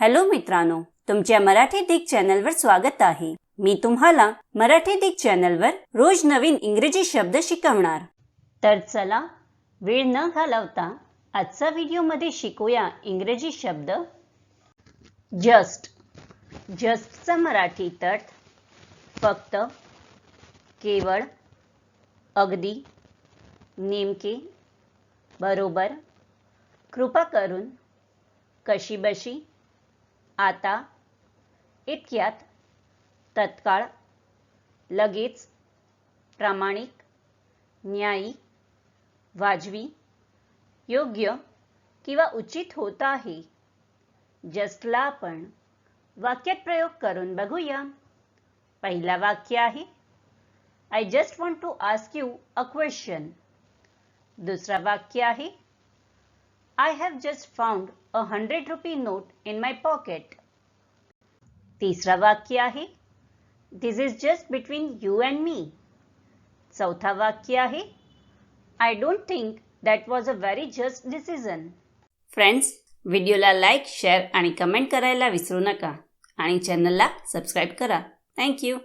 Hello मित्रांनो तुमच्या मराठी दिग चॅनलवर स्वागत आहे. मी तुम्हाला मराठी दिग चॅनलवर रोज नवीन इंग्रजी शब्द शिकवणार. तर चला वेळ न घालवता आजचा व्हिडिओमध्ये शिकूया इंग्रजी शब्द. जस्ट. जस्टचा मराठी अर्थ फक्त केवळ अगदी नेमके बरोबर कृपा करून कशीबशी आता इतक्यात तत्काळ लगेच प्रामाणिक न्यायी वाजवी योग्य किंवा उचित होत आहे जस्टला आपण वाक्यात प्रयोग करून बघूया. पहिला वाक्य आहे I just want to ask you a question दुसरा वाक्य आहे I have just found a hundred rupee note in my pocket तिसरा वाक्य आहे this is just between you and me चौथा वाक्य आहे I don't think that was a very just decision friends व्हिडिओला लाईक शेअर आणि कमेंट करायला विसरू नका आणि चॅनलला सबस्क्राईब करा थँक्यू